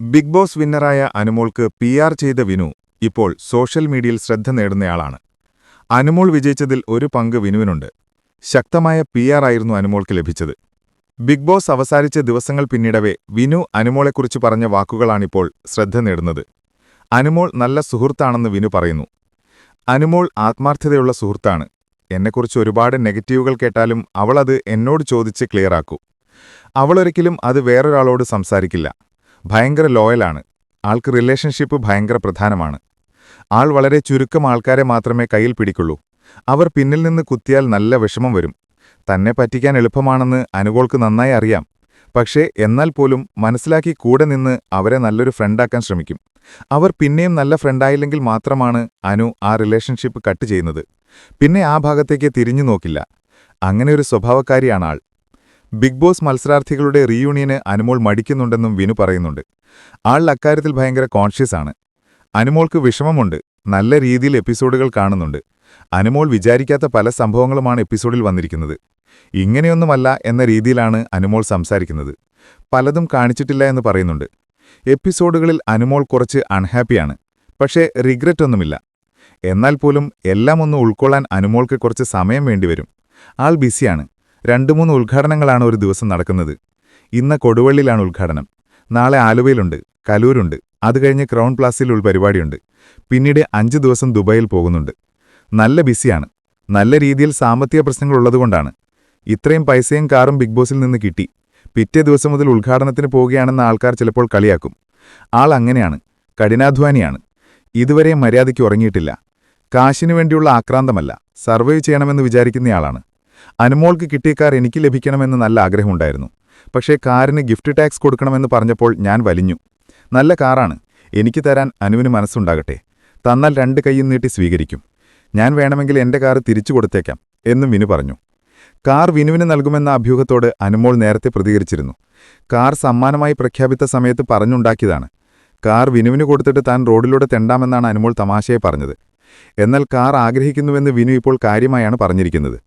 Big Boss വിന്നറായ അനുമോൾക്ക് P ചെയ്ത വിനു ഇപ്പോൾ സോഷ്യൽ മീഡിയയിൽ ശ്രദ്ധ നേടുന്നയാളാണ്. അനുമോൾ വിജയിച്ചതിൽ ഒരു പങ്ക് വിനുവിനുണ്ട്. ശക്തമായ പി ആയിരുന്നു അനുമോൾക്ക് ലഭിച്ചത്. ബിഗ് ബോസ് അവസാനിച്ച ദിവസങ്ങൾ പിന്നിടവേ വിനു അനുമോളെക്കുറിച്ച് പറഞ്ഞ വാക്കുകളാണിപ്പോൾ ശ്രദ്ധ നേടുന്നത്. അനുമോൾ നല്ല സുഹൃത്താണെന്ന് വിനു പറയുന്നു. അനുമോൾ ആത്മാർത്ഥതയുള്ള സുഹൃത്താണ്. എന്നെക്കുറിച്ച് ഒരുപാട് നെഗറ്റീവുകൾ കേട്ടാലും അവളത് എന്നോട് ചോദിച്ച് ക്ലിയറാക്കൂ അവളൊരിക്കലും അത് വേറൊരാളോട് സംസാരിക്കില്ല. ഭയങ്കര ലോയലാണ്. ആൾക്ക് റിലേഷൻഷിപ്പ് ഭയങ്കര പ്രധാനമാണ്. ആൾ വളരെ ചുരുക്കം ആൾക്കാരെ മാത്രമേ കയ്യിൽ പിടിക്കുള്ളൂ. അവർ പിന്നിൽ നിന്ന് കുത്തിയാൽ നല്ല വിഷമം വരും. തന്നെ പറ്റിക്കാൻ എളുപ്പമാണെന്ന് അനുകോൾക്ക് നന്നായി അറിയാം. പക്ഷേ എന്നാൽ പോലും മനസ്സിലാക്കി കൂടെ നിന്ന് അവരെ നല്ലൊരു ഫ്രണ്ടാക്കാൻ ശ്രമിക്കും. അവർ പിന്നെയും നല്ല ഫ്രണ്ടായില്ലെങ്കിൽ മാത്രമാണ് അനു ആ റിലേഷൻഷിപ്പ് കട്ട് ചെയ്യുന്നത്. പിന്നെ ആ ഭാഗത്തേക്ക് തിരിഞ്ഞു നോക്കില്ല. അങ്ങനെ ഒരു സ്വഭാവക്കാരിയാണ് ആൾ. ബിഗ് ബോസ് മത്സരാർത്ഥികളുടെ റീയൂണിയന് അനുമോൾ മടിക്കുന്നുണ്ടെന്നും വിനു പറയുന്നുണ്ട്. ആൾ അക്കാര്യത്തിൽ ഭയങ്കര കോൺഷ്യസ് ആണ്. അനുമോൾക്ക് വിഷമമുണ്ട്. നല്ല രീതിയിൽ എപ്പിസോഡുകൾ കാണുന്നുണ്ട്. അനുമോൾ വിചാരിക്കാത്ത പല സംഭവങ്ങളുമാണ് എപ്പിസോഡിൽ വന്നിരിക്കുന്നത്. ഇങ്ങനെയൊന്നുമല്ല എന്ന രീതിയിലാണ് അനുമോൾ സംസാരിക്കുന്നത്. പലതും കാണിച്ചിട്ടില്ല എന്ന് പറയുന്നുണ്ട്. എപ്പിസോഡുകളിൽ അനുമോൾ കുറച്ച് അൺഹാപ്പിയാണ് പക്ഷേ റിഗ്രറ്റ് ഒന്നുമില്ല. എന്നാൽ പോലും എല്ലാം ഒന്ന് ഉൾക്കൊള്ളാൻ അനുമോൾക്ക് കുറച്ച് സമയം വേണ്ടിവരും. ആൾ ബിസിയാണ് രണ്ടു മൂന്ന് ഉദ്ഘാടനങ്ങളാണ് ഒരു ദിവസം നടക്കുന്നത്. ഇന്ന് കൊടുവള്ളിയിലാണ് ഉദ്ഘാടനം. നാളെ ആലുവയിലുണ്ട് കലൂരുണ്ട്. അത് കഴിഞ്ഞ് ക്രൗൺ പ്ലാസിൽ ഒരു പരിപാടിയുണ്ട്. പിന്നീട് അഞ്ച് ദിവസം ദുബായിൽ പോകുന്നുണ്ട്. നല്ല ബിസിയാണ്. നല്ല രീതിയിൽ സാമ്പത്തിക പ്രശ്നങ്ങളുള്ളതുകൊണ്ടാണ് ഇത്രയും പൈസയും കാറും ബിഗ് ബോസിൽ നിന്ന് കിട്ടി. പിറ്റേ ദിവസം മുതൽ ഉദ്ഘാടനത്തിന് പോവുകയാണെന്ന ആൾക്കാർ ചിലപ്പോൾ കളിയാക്കും. ആൾ അങ്ങനെയാണ്. കഠിനാധ്വാനിയാണ്. ഇതുവരെ മര്യാദയ്ക്ക് ഉറങ്ങിയിട്ടില്ല. കാശിനു വേണ്ടിയുള്ള ആക്രാന്തമല്ല. സർവൈവ് ചെയ്യണമെന്ന് വിചാരിക്കുന്നയാളാണ് അനുമോൾക്ക് കിട്ടിയ കാർ എനിക്ക് ലഭിക്കണമെന്ന് നല്ല ആഗ്രഹമുണ്ടായിരുന്നു. പക്ഷേ കാറിന് ഗിഫ്റ്റ് ടാക്സ് കൊടുക്കണമെന്ന് പറഞ്ഞപ്പോൾ ഞാൻ വലിഞ്ഞു. നല്ല കാറാണ്. എനിക്ക് തരാൻ അനുവിന് മനസ്സുണ്ടാകട്ടെ. തന്നാൽ രണ്ട് കൈയും നീട്ടി സ്വീകരിക്കും. ഞാൻ വേണമെങ്കിൽ എന്റെ കാർ തിരിച്ചു കൊടുത്തേക്കാം എന്നും വിനു പറഞ്ഞു. കാർ വിനുവിന് നൽകുമെന്ന അഭ്യൂഹത്തോട് അനുമോൾ നേരത്തെ പ്രതികരിച്ചിരുന്നു. കാർ സമ്മാനമായി പ്രഖ്യാപിത്ത സമയത്ത് പറഞ്ഞുണ്ടാക്കിയതാണ്. കാർ വിനുവിന് കൊടുത്തിട്ട് താൻ റോഡിലൂടെ തെണ്ടാമെന്നാണ് അനുമോൾ തമാശയെ പറഞ്ഞത്. എന്നാൽ കാർ ആഗ്രഹിക്കുന്നുവെന്ന് വിനു ഇപ്പോൾ കാര്യമായാണ് പറഞ്ഞിരിക്കുന്നത്.